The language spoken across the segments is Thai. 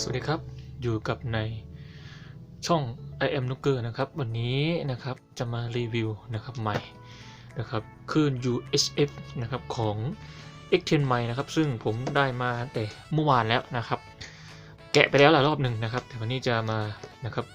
สวัสดีครับ อยู่กับในช่อง I am n o o k e r นะครับ วันนี้นะครับจะมารีวิวนะครับใหม่นะครับคลื่น UHF นะครับของ X10 ใหม่นะครับ ซึ่งผมได้มาแต่เมื่อวานแล้วนะครับ แกะไปแล้วหลายรอบหนึ่งนะครับ แต่วันนี้จะมานะครับ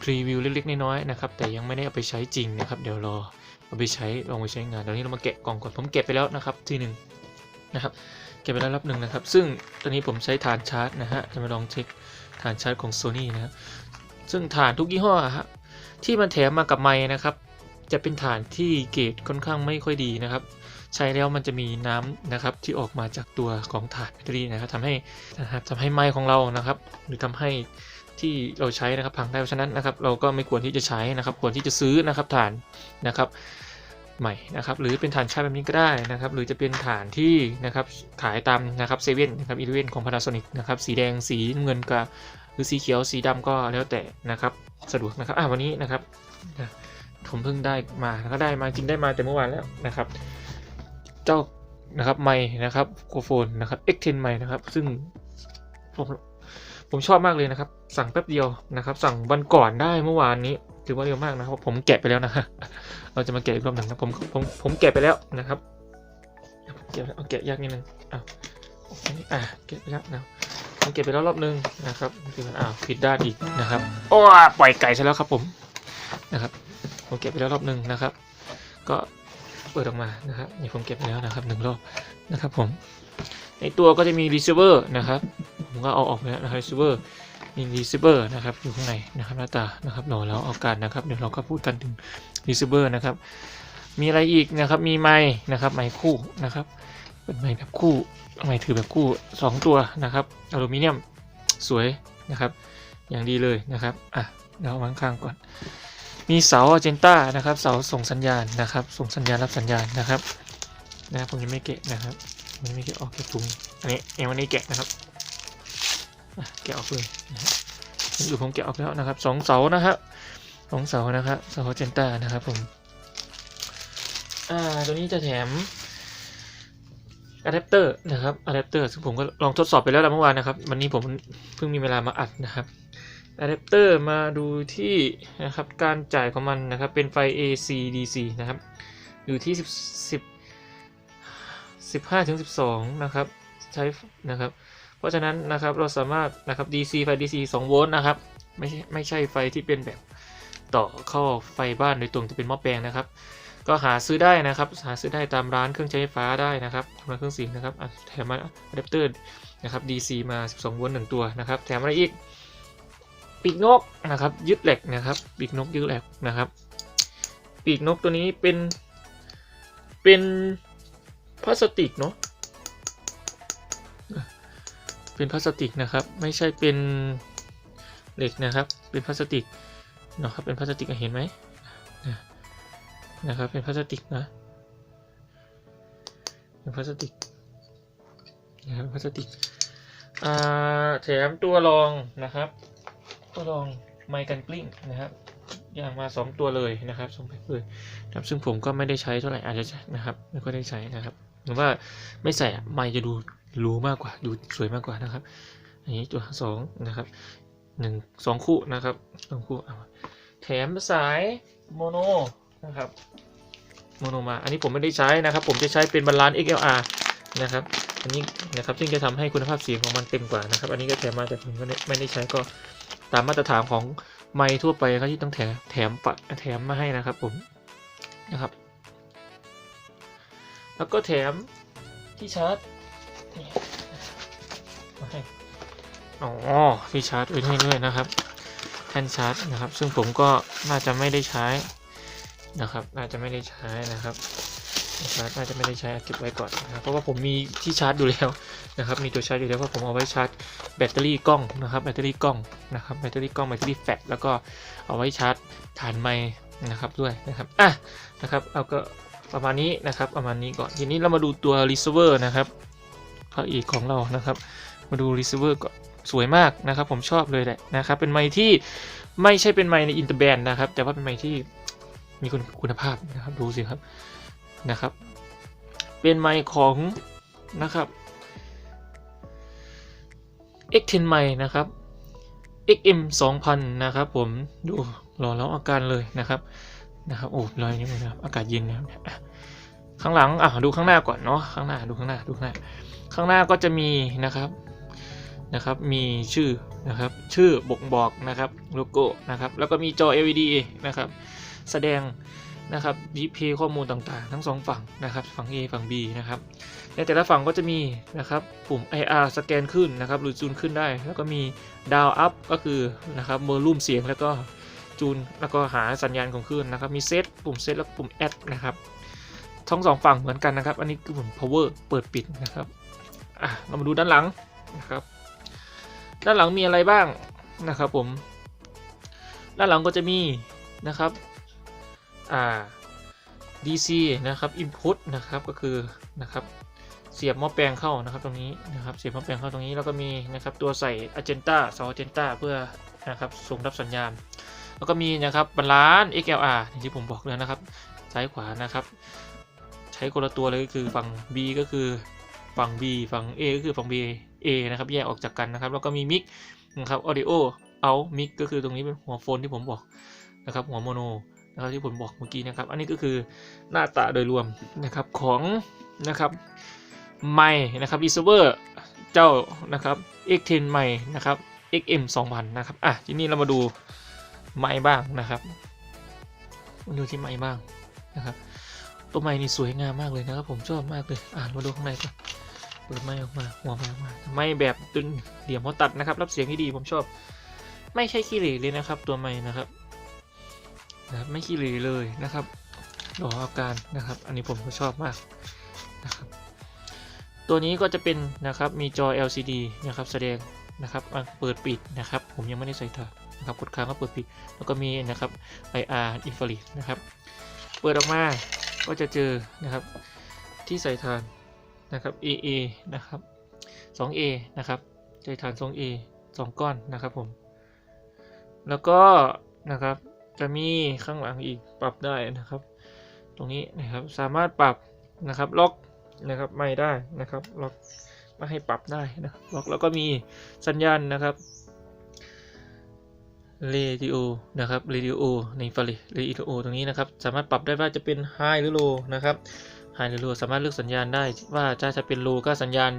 พรีวิวเล็กๆน้อยๆนะครับแต่ยังไม่ได้เอาไปใช้จริงนะครับ เดี๋ยวรอเอาไปใช้ลองไปใช้งานตอนนี้เรามาแกะกล่องก่อนผมแกะไปแล้วนะครับทีหนึ่ง นะครับ เก็บไปแล้วรอบหนึ่งนะครับ ซึ่งตอนนี้ผมใช้ฐานชาร์จนะฮะ จะมาลองเช็คฐานชาร์จของ Sony นะฮะซึ่งฐานทุกยี่ห้อฮะที่มันแถมมากับไม้นะครับ จะเป็นฐานที่เกรดค่อนข้างไม่ค่อยดีนะครับ ใช้แล้วมันจะมีน้ำนะครับที่ออกมาจากตัวของฐานแบตเตอรี่นะครับทำให้นะครับทำให้ไม้ของเรานะครับ หรือทำให้ที่เราใช้นะครับพังได้เพราะฉะนั้นนะครับ เราก็ไม่ควรที่จะใช้นะครับ ควรที่จะซื้อนะครับฐานนะครับ ใหม่นะครับหรือเป็นฐานชาร์จแบบนี้ก็ได้นะครับหรือจะเป็นฐานที่นะครับขายตามนะครับเซเว่นนะครับอีเลเวนของ Panasonic นะครับสีแดงสีเงินก็หรือสีเขียวสีดำก็แล้วแต่นะครับสะดวกนะครับอะวันนี้นะครับผมเพิ่งได้มาแล้วก็ได้มาจริงได้มาแต่เมื่อวานแล้วนะครับ เจ้านะครับไมค์นะครับโคโฟนนะครับ X10 ไมค์นะครับซึ่งผมผมชอบมากเลยนะครับ สั่งแป๊บเดียวนะครับ สั่งวันก่อนได้เมื่อวานนี้ ถือว่าเร็วมากนะครับ ผมแกะไปแล้วนะฮะเราจะมาแกะอีกรอบหนึ่งนะผมผมผมแกะไปแล้วนะครับแกะเอาแกะยากนิดนึงอ้าวโอเคอะแกะไปแล้วนะผมแกะไปแล้วรอบหนึงนะครับคืออ้าวผิดด้านอีกนะครับโอ้ปล่อยไก่ซะแล้วครับผมนะครับ ผมแกะไปแล้วรอบหนึ่งนะครับ ก็เปิดออกมานะครับนี่ผมเก็บไปแล้วนะครับหนึ่งรอบนะครับผมในตัวก็จะมี receiver นะครับผมก็เอาออกไปแล้วนะครับรีเซเวอร์ receiver มี receiver นะครับอยู่ข้างในนะครับหน้าตานะครับรอแล้วเอาการนะครับเดี๋ยวเราก็พูดกันถึง receiver นะครับมีอะไรอีกนะครับมีไม้นะครับไม้คู่นะครับเป็นไม้แบบคู่ไม้ถือแบบคู่ 2 ตัวนะครับอลูมิเนียมสวยนะครับ อย่างดีเลยนะครับอะเดี๋ยวเอาวางข้างก่อน มีเสาอเจนต้านะครับเสาส่งสัญญาณนะครับ ส่งสัญญาณรับสัญญาณนะครับนะผมยังไม่แกะนะครับผมยังไม่แกะออกจากถุงอันนี้ยังไม่ได้แกะนะครับ แกะออกเลยนะฮะอยู่ผมแกะออกแล้วนะครับสองเสานะครับสองเสานะครับเสาเจนต้านะครับผมอ่าตัวนี้จะแถมอะแดปเตอร์นะครับอะแดปเตอร์ซึ่งผมก็ลองทดสอบไปแล้วเมื่อวานนะครับ วันนี้ผมเพิ่งมีเวลามาอัดนะครับอะแดปเตอร์มาดูที่นะครับการจ่ายของมันนะครับเป็นไฟ AC DC นะครับอยู่ที่10 10 15ถึง12นะครับใช้นะครับ เพราะฉะนั้นนะครับเราสามารถนะครับ DC ไฟ DC 2 โวลต์นะครับไม่ใช่ไม่ใช่ไฟที่เป็นแบบต่อเข้าไฟบ้านโดยตรงจะเป็นหม้อแปลงนะครับ ก็หาซื้อได้นะครับ หาซื้อได้ตามร้านเครื่องใช้ไฟฟ้าได้นะครับทำงานเครื่องเสียงนะครับแถมมาอะแดปเตอร์นะครับ DC มา 12 โวลต์1ตัวนะครับ แถมอะไรอีกปีกนกนะครับ ยึดเหล็กนะครับปีกนกยึดเหล็กนะครับ ปีกนกตัวนี้เป็นเป็นพลาสติกเนาะ เป็นพลาสติกนะครับ ไม่ใช่เป็นเหล็กนะครับ เป็นพลาสติกเนาะครับ เป็นพลาสติกเห็นไหมนะครับ เป็นพลาสติกนะ เป็นพลาสติกนะครับพลาสติกอ่าแถมตัวรองนะครับตัวรองไมค์กันกลิ้งนะครับอย่างมา2ตัวเลยนะครับสองแพ็คเลยครับซึ่งผมก็ไม่ได้ใช้เท่าไหร่อาจจะใช้นะครับ ไม่ค่อยได้ใช้นะครับหรือว่าไม่ใส่ไมค์จะดู รู้มากกว่าดูสวยมากกว่านะครับ อันนี้ตัวสองนะครับหนึ่งสองคู่นะครับสองคู่เอาแถมสายโมโนนะครับโมโนมา อันนี้ผมไม่ได้ใช้นะครับ ผมจะใช้เป็นบาลานซ์ XLR นะครับ อันนี้นะครับซึ่งจะทำให้คุณภาพเสียงของมันเต็มกว่านะครับ อันนี้ก็แถมมาแต่ผมก็ไม่ได้ใช้ก็ตามมาตรฐานของไมค์ทั่วไปครับที่ต้องแถมแถมปะแถมมาให้นะครับผมนะครับ แล้วก็แถมที่ชาร์จ อ๋อที่ชาร์จไว้ให้ด้วยนะครับ แท่นชาร์จนะครับ ซึ่งผมก็น่าจะไม่ได้ใช้นะครับ น่าจะไม่ได้ใช้นะครับชาร์จน่าจะไม่ได้ใช้เก็บไว้ก่อนนะครับเพราะว่าผมมีที่ชาร์จอยู่แล้วนะครับ มีตัวชาร์จอยู่แล้วเพราะผมเอาไว้ชาร์จแบตเตอรี่กล้องนะครับ แบตเตอรี่กล้องนะครับ แบตเตอรี่กล้อง แบตเตอรี่แฟลชแล้วก็เอาไว้ชาร์จฐานไม้นะครับด้วยนะครับ อะ นะครับ เอาก็ประมาณนี้นะครับ ประมาณนี้ก่อน ทีนี้เรามาดูตัว receiver นะครับ พระเอกของเรานะครับ มาดู receiver ก่อนสวยมากนะครับ ผมชอบเลยแหละนะครับ เป็นไม้ที่ไม่ใช่เป็นไม้ในอินเตอร์แบนนะครับ แต่ว่าเป็นไม้ที่มีคุณคุณภาพนะครับ ดูสิครับนะครับ เป็นไม้ของนะครับ X10 ใหม่นะครับ XM 2000 นะครับ ผมดูรอแล้วอาการเลยนะครับนะครับโอ้ลอยนี่มันนะครับอากาศเย็นนะครับข้างหลังอะดูข้างหน้าก่อนเนาะข้างหน้าดูข้างหน้าดูข้างหน้า ข้างหน้าก็จะมีนะครับนะครับ มีชื่อนะครับ ชื่อบ่งบอกนะครับโลโก้นะครับ แล้วก็มีจอ LED นะครับ แสดงนะครับ display ข้อมูลต่างๆ ทั้งสองฝั่งนะครับ ฝั่ง A ฝั่ง B นะครับในแต่ละฝั่งก็จะมีนะครับปุ่ม IR สแกนขึ้นนะครับ หรือจูนขึ้นได้ แล้วก็มีดาวอัพก็คือนะครับเมอร์ลุ่มเสียงแล้วก็จูนแล้วก็หาสัญญาณของคลื่นนะครับ มีเซตปุ่มเซตแล้วปุ่มแอดนะครับทั้งสองฝั่งเหมือนกันนะครับ อันนี้คือปุ่ม power เปิดปิดนะครับ อะเรามาดูด้านหลังนะครับ ด้านหลังมีอะไรบ้างนะครับผม ด้านหลังก็จะมีนะครับอ่า DC นะครับ input นะครับก็คือนะครับเสียบหม้อแปลงเข้านะครับตรงนี้นะครับเสียบหม้อแปลงเข้าตรงนี้แล้วก็มีนะครับตัวใส่ Agenda เสา Agenda เพื่อนะครับส่งรับสัญญาณ แล้วก็มีนะครับบาลานซ์ XLR อย่างที่ผมบอกเลยนะครับ ซ้ายขวานะครับ ใช้คนละตัวเลยก็คือฝั่ง B ก็คือ ฝั่ง B ฝั่ง A ก็คือฝั่ง B A นะครับแยกออกจากกันนะครับ แล้วก็มีมิกนะครับ audio out mic ก็คือตรงนี้เป็นหัวโฟนที่ผมบอกนะครับหัวโมโนนะครับที่ผมบอกเมื่อกี้นะครับ อันนี้ก็คือหน้าตาโดยรวมนะครับของนะครับไมนะครับ receiver เจ้านะครับ X10 ใหม่นะครับ XM 2000นะครับอะทีนี้เรามาดูไมค์บ้างนะครับมาดูที่ไมค์บ้างนะครับตัวไม้นี่สวยงามมากเลยนะครับ ผมชอบมากเลยอ่านมาดูข้างในก่อน เปิดไม้ออกมาหัวไม้ออกมาไม้แบบตึงเหลี่ยมหัวตัดนะครับ รับเสียงที่ดีผมชอบ ไม่ใช่ขี้เหร่เลยนะครับ ตัวไม้นะครับนะไม่ขี้เหร่เลยนะครับรออาการนะครับ อันนี้ผมก็ชอบมากนะครับ ตัวนี้ก็จะเป็นนะครับมีจอ LCD นะครับแสดงนะครับเปิดปิดนะครับ ผมยังไม่ได้ใส่ถ่านนะครับกดค้างก็เปิดปิด แล้วก็มีนะครับ IR infrared นะครับ เปิดออกมาก็จะเจอนะครับที่ใส่ฐาน นะครับ AA นะครับ 2A นะครับใส่ฐาน 2A 2 ก้อนนะครับผม แล้วก็นะครับจะมีข้างหลังอีกปรับได้นะครับ ตรงนี้นะครับสามารถปรับนะครับล็อกนะครับไม่ได้นะครับล็อกไม่ให้ปรับได้นะล็อกแล้วก็มีสัญญาณนะครับเรดิโอนะครับเรดิโอในฟาเรเรดิโอตรงนี้นะครับ สามารถปรับได้ว่าจะเป็นไฮหรือโลนะครับ ไฮหรือโลสามารถเลือกสัญญาณได้ว่าจะจะเป็นโลก็สัญญาณ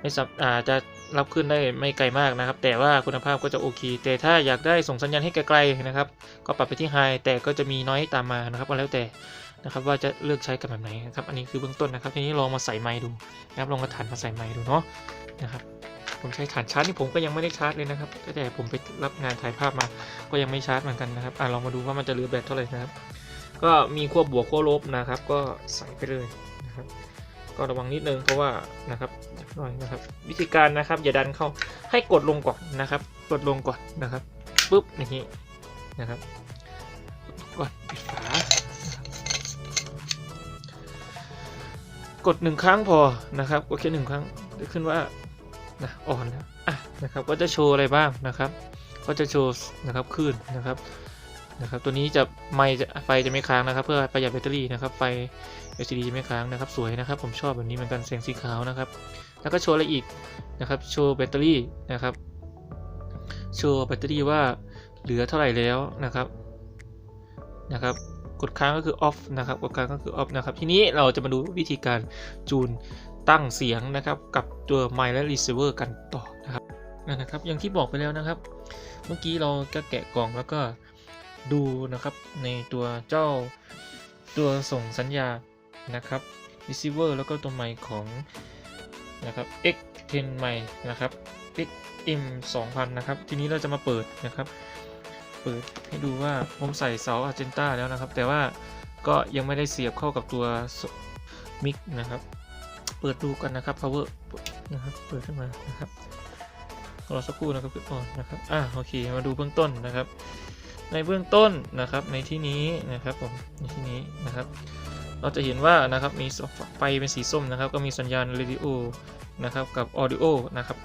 ไม่สับอาจะรับขึ้นได้ไม่ไกลมากนะครับ แต่ว่าคุณภาพก็จะโอเค แต่ถ้าอยากได้ส่งสัญญาณให้ไกลๆนะครับ ก็ปรับไปที่ไฮแต่ก็จะมีน้อยตามมานะครับก็แล้วแต่นะครับว่าจะเลือกใช้กันแบบไหนนะครับ อันนี้คือเบื้องต้นนะครับ ทีนี้ลองมาใส่ไมค์ดูนะครับลองกระถานมาใส่ไมค์ดูเนาะนะครับ ผมใช้ฐานชาร์จนี่ผมก็ยังไม่ได้ชาร์จเลยนะครับแต่ผมไปรับงานถ่ายภาพมา ก็ยังไม่ชาร์จเหมือนกันนะครับอะลองมาดูว่ามันจะเหลือแบตเท่าไหร่นะครับ ก็มีขั้วบวกขั้วลบนะครับ ก็ใส่ไปเลยนะครับ ก็ระวังนิดนึงเพราะว่านะครับหน่อยนะครับ วิธีการนะครับอย่าดันเข้าให้กดลงก่อนนะครับ กดลงก่อนนะครับปุ๊บอย่างนี้นะครับก่อนปิดฝากดหนึ่งครั้งพอนะครับกดแค่หนึ่งครั้งจะขึ้นว่านะอ่อนแล้วอะนะครับ ก็จะโชว์อะไรบ้างนะครับ ก็จะโชว์นะครับคลื่นนะครับ นะครับตัวนี้จะไม่จะไฟจะไม่ค้างนะครับ เพื่อประหยัดแบตเตอรี่นะครับไฟ LCD จะไม่ค้างนะครับสวยนะครับ ผมชอบแบบนี้เหมือนกันแสงสีขาวนะครับ แล้วก็โชว์อะไรอีกนะครับโชว์แบตเตอรี่นะครับโชว์แบตเตอรี่ว่าเหลือเท่าไหร่แล้วนะครับนะครับกดค้างก็คือ off นะครับกดค้างก็คือ off นะครับ ทีนี้เราจะมาดูวิธีการจูนตั้งเสียงนะครับ กับตัวไมค์และ receiver กันต่อนะครับนั่นนะครับ อย่างที่บอกไปแล้วนะครับ เมื่อกี้เราก็แกะกล่องแล้วก็ ดูนะครับในตัวเจ้าตัวส่งสัญญาณนะครับ receiver แล้วก็ตัวไมค์ของนะครับ X10 ไมค์นะครับ XM 2000นะครับ ทีนี้เราจะมาเปิดนะครับ เปิดให้ดูว่าผมใส่เสา Agenda แล้วนะครับ แต่ว่าก็ยังไม่ได้เสียบเข้ากับตัวมิกนะครับ เปิดดูกันนะครับ power นะครับ เปิดขึ้นมานะครับรอสักครู่นะครับพี่อนนะครับ อ่าโอเค มาดูเบื้องต้นนะครับ ในเบื้องต้นนะครับในที่นี้นะครับผมในที่นี้นะครับ เราจะเห็นว่านะครับมีไฟเป็นสีส้มนะครับ ก็มีสัญญาณ radio นะครับกับ audio นะครับ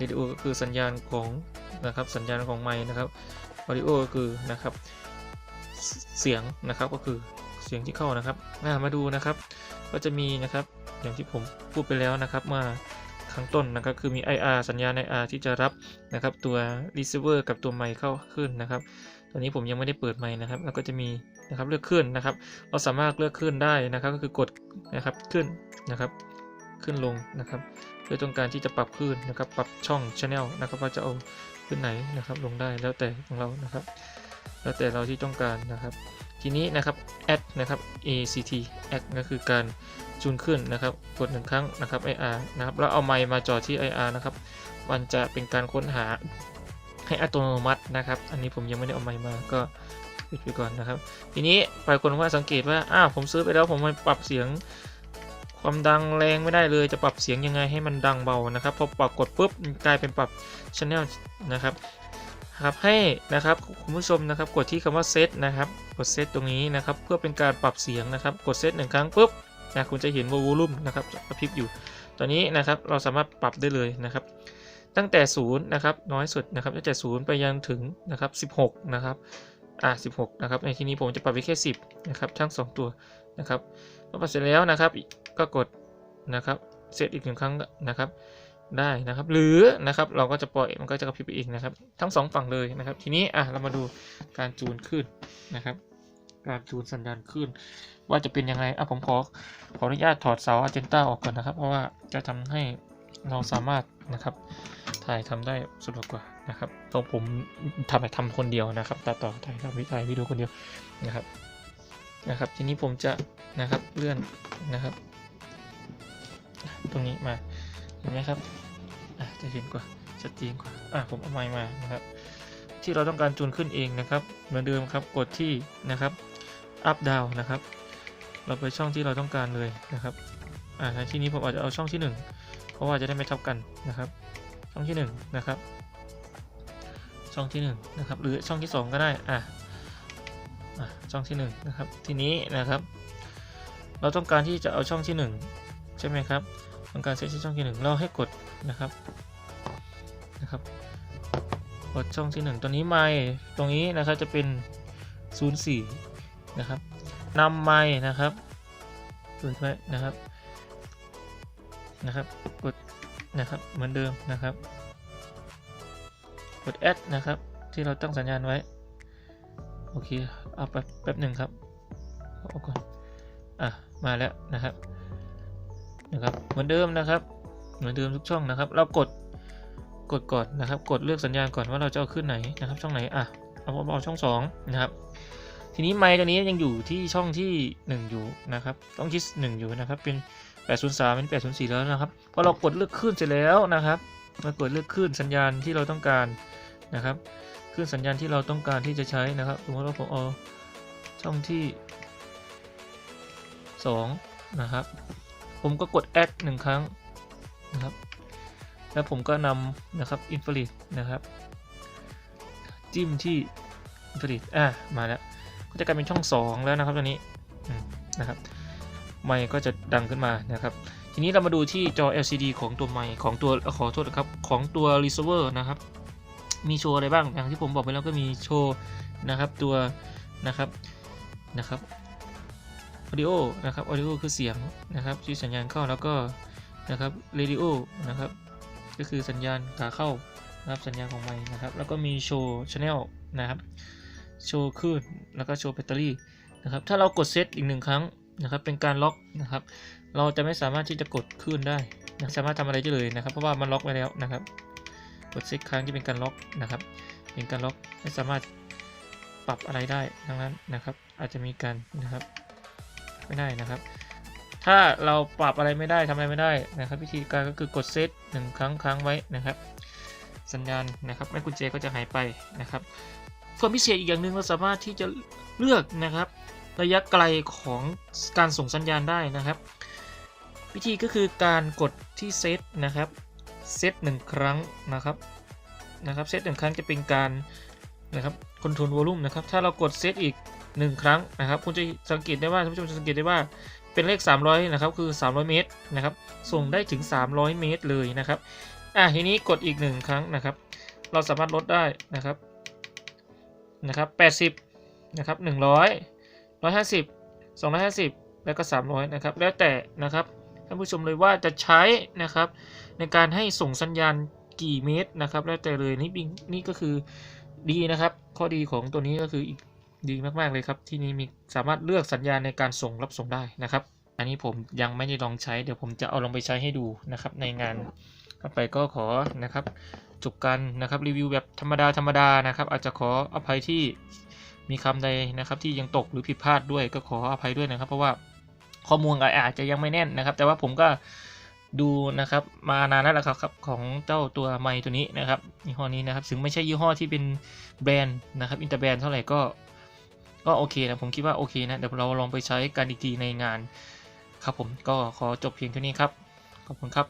radio ก็คือสัญญาณของนะครับสัญญาณของไมค์นะครับ audio ก็คือนะครับเสียงนะครับก็คือเสียงที่เข้านะครับมาดูนะครับ ก็จะมีนะครับอย่างที่ผมพูดไปแล้วนะครับว่าข้างต้นนะครับคือมี IR สัญญาณ IR ที่จะรับนะครับตัว receiver กับตัวไมค์เข้าขึ้นนะครับ ตอนนี้ผมยังไม่ได้เปิดไมค์นะครับ แล้วก็จะมีนะครับเลือกขึ้นนะครับ เราสามารถเลือกขึ้นได้นะครับ ก็คือกดนะครับขึ้นนะครับ ขึ้นลงนะครับเพื่อต้องการที่จะปรับขึ้นนะครับ ปรับช่อง channel นะครับ ว่าจะเอาขึ้นไหนนะครับ ลงได้แล้วแต่ของเรานะครับ แล้วแต่เราที่ต้องการนะครับ ทีนี้นะครับ add นะครับ act add ก็คือการจูนขึ้นนะครับ กดหนึ่งครั้งนะครับ ir นะครับ แล้วเอาไมค์มาจอที่ ir นะครับ มันจะเป็นการค้นหาให้อัตโนมัติ นะครับ อันนี้ผมยังไม่ได้เอาไมค์มาก็ปิดไปก่อนนะครับ ทีนี้ไปคนว่าสังเกตว่าอ้าวผมซื้อไปแล้วผมมาปรับเสียง ความดังแรงไม่ได้เลยจะปรับเสียงยังไงให้มันดังเบานะครับพอปรับกดปุ๊บกลายเป็นปรับ channel นะครับครับให้นะครับคุณผู้ชมนะครับกดที่คำว่าเซตนะครับกดเซตตรงนี้นะครับเพื่อเป็นการปรับเสียงนะครับกดเซตหนึ่งครั้งปุ๊บนะคุณจะเห็นว่าวลุ่มนะครับกระพริบอยู่ ตอนนี้นะครับเราสามารถปรับได้เลยนะครับ ตั้งแต่0นะครับน้อยสุดนะครับตั้งแต่0ไปยังถึงนะครับ16นะครับอะ16นะครับในที่นี้ผมจะปรับไว้แค่10นะครับทั้ง 2 ตัวนะครับเมื่อปรับเสร็จแล้วนะครับก็กดนะครับเซตอีกหนึ่งครั้งนะครับได้นะครับ หรือนะครับเราก็จะปล่อยมันก็จะกระพริบไปอีกนะครับ ทั้งสองฝั่งเลยนะครับ ทีนี้อะเรามาดูการจูนขึ้นนะครับ การจูนสัญญาณขึ้น ว่าจะเป็นยังไงอะผมขอขออนุญาตถอดเสาอะเจนต้าออกก่อนนะครับ เพราะว่าจะทำให้เราสามารถนะครับ ถ่ายทำได้สะดวกกว่านะครับตรงผมทำไปทำคนเดียวนะครับตัดต่อถ่ายทำวิถ่ายวิดีโอคนเดียวนะครับนะครับ ทีนี้ผมจะนะครับเลื่อนนะครับ ตรงนี้มาเห็นไหมครับอะจะเห็นกว่าชัดเจนกว่าอะผมเอาไม้มานะครับ ที่เราต้องการจูนขึ้นเองนะครับ เหมือนเดิมครับกดที่นะครับ up down นะครับ เราไปช่องที่เราต้องการเลยนะครับอ่าในที่นี้ผมอาจจะเอาช่องที่ 1 เพราะว่าจะได้ไม่ทับกันนะครับ ช่องที่1นะครับช่องที่1นะครับหรือช่องที่ 2 ก็ได้อะอะช่องที่1นะครับทีนี้นะครับ เราต้องการที่จะเอาช่องที่ 1 ใช่ไหมครับต้องการเซตช่องที่ 1 เราให้กดนะครับนะครับกดช่องที่ 1 ตัวนี้ไมค์ตรงนี้นะครับจะเป็น 04 นะครับนำไมค์นะครับเปิดไว้นะครับนะครับ กด นะครับเหมือนเดิมนะครับ กด add นะครับ ที่เราตั้งสัญญาณไว้ โอเคเอาแป๊บแป๊บหนึ่งครับเอาก่อนอะมาแล้วนะครับนะครับเหมือนเดิมนะครับ เหมือนเดิมทุกช่องนะครับ เรากดกดก่อนนะครับ กดเลือกสัญญาณก่อนว่าเราจะเอาขึ้นไหนนะครับ ช่องไหนอะเอาเอาช่องสองนะครับทีนี้ไมค์ตัวนี้ยังอยู่ที่ช่องที่ 1 อยู่นะครับ ต้องที่1อยู่นะครับเป็น 803เป็น804 แล้วนะครับพอเรากดเลือกขึ้นเสร็จแล้วนะครับมากดเลือกขึ้นสัญญาณที่เราต้องการนะครับขึ้นสัญญาณที่เราต้องการที่จะใช้นะครับสมมติว่าผมเอาช่องที่ 2 นะครับ ผมก็กด add หนึ่งครั้งนะครับ แล้วผมก็นำนะครับ infrared นะครับ จิ้มที่ infrared อะมาแล้วก็จะกลายเป็นช่อง 2 แล้วนะครับตอนนี้นะครับ ไมค์ก็จะดังขึ้นมานะครับ ทีนี้เรามาดูที่จอ LCD ของตัวไมค์ของตัวขอโทษครับของตัว receiver นะครับ มีโชว์อะไรบ้างอย่างที่ผมบอกไปแล้วก็มีโชว์นะครับตัวนะครับนะครับ audio นะครับ audio คือเสียงนะครับที่สัญญาณเข้าแล้วก็นะครับ radio นะครับก็คือสัญญาณขาเข้านะครับสัญญาณของไมค์นะครับ แล้วก็มีโชว์ channel นะครับโชว์คลื่นแล้วก็โชว์แบตเตอรี่นะครับถ้าเรากดเซตอีกหนึ่งครั้ง นะครับ เป็นการล็อกนะครับ เราจะไม่สามารถที่จะกดคลื่นได้นะสามารถทำอะไรได้เลยนะครับ เพราะว่ามันล็อกไว้แล้วนะครับ กดเซตครั้งที่เป็นการล็อกนะครับ เป็นการล็อกไม่สามารถปรับอะไรได้ทั้งนั้นนะครับ อาจจะมีการนะครับไม่ได้นะครับ ถ้าเราปรับอะไรไม่ได้ทำอะไรไม่ได้นะครับ วิธีการก็คือกดเซตหนึ่งครั้งค้างไว้นะครับ สัญญาณนะครับแม่กุญแจก็จะหายไปนะครับส่วนพิเศษอีกอย่างหนึ่งเราสามารถที่จะเลือกนะครับ ระยะไกลของการส่งสัญญาณได้นะครับ วิธีก็คือการกดที่เซตนะครับเซตหนึ่งครั้งนะครับนะครับเซตหนึ่งครั้งจะเป็นการนะครับคอนโทรลวอลุ่มนะครับถ้าเรากดเซตอีก 1 ครั้งนะครับ คุณจะสังเกตได้ว่าท่านผู้ชมจะสังเกตได้ว่าเป็นเลข 300นะครับคือ 300 เมตรนะครับส่งได้ถึง 300 เมตรเลยนะครับอะทีนี้กดอีก 1 ครั้งนะครับ เราสามารถลดได้นะครับนะครับ80นะครับ100 150 250 แล้วก็ 300 นะครับ แล้วแต่นะครับท่านผู้ชมเลยว่าจะใช้นะครับ ในการให้ส่งสัญญาณกี่เมตรนะครับ แล้วแต่เลยนี่บิงนี่ก็คือดีนะครับ ข้อดีของตัวนี้ก็คืออีกดีมากๆเลยครับ ที่นี้มีสามารถเลือกสัญญาณในการส่งรับส่งได้นะครับ อันนี้ผมยังไม่ได้ลองใช้ เดี๋ยวผมจะเอาลองไปใช้ให้ดูนะครับในงานต่อไปก็ขอนะครับจบกันนะครับรีวิวแบบธรรมดาธรรมดานะครับ อาจจะขออภัยที่ มีคำใดนะครับที่ยังตกหรือผิดพลาดด้วยก็ขออภัยด้วยนะครับ เพราะว่าข้อมูลอาจจะยังไม่แน่นนะครับ แต่ว่าผมก็ดูนะครับมานานแล้วละครับของเจ้าตัวไมค์ตัวนี้นะครับยี่ห้อนี้นะครับถึงไม่ใช่ยี่ห้อที่เป็นแบรนด์นะครับอินเตอร์แบรนด์เท่าไหร่ก็ก็โอเคนะผมคิดว่าโอเคนะเดี๋ยวเราลองไปใช้กันอีกทีในงานครับผมก็ขอจบเพียงเท่านี้ครับ ขอบคุณครับ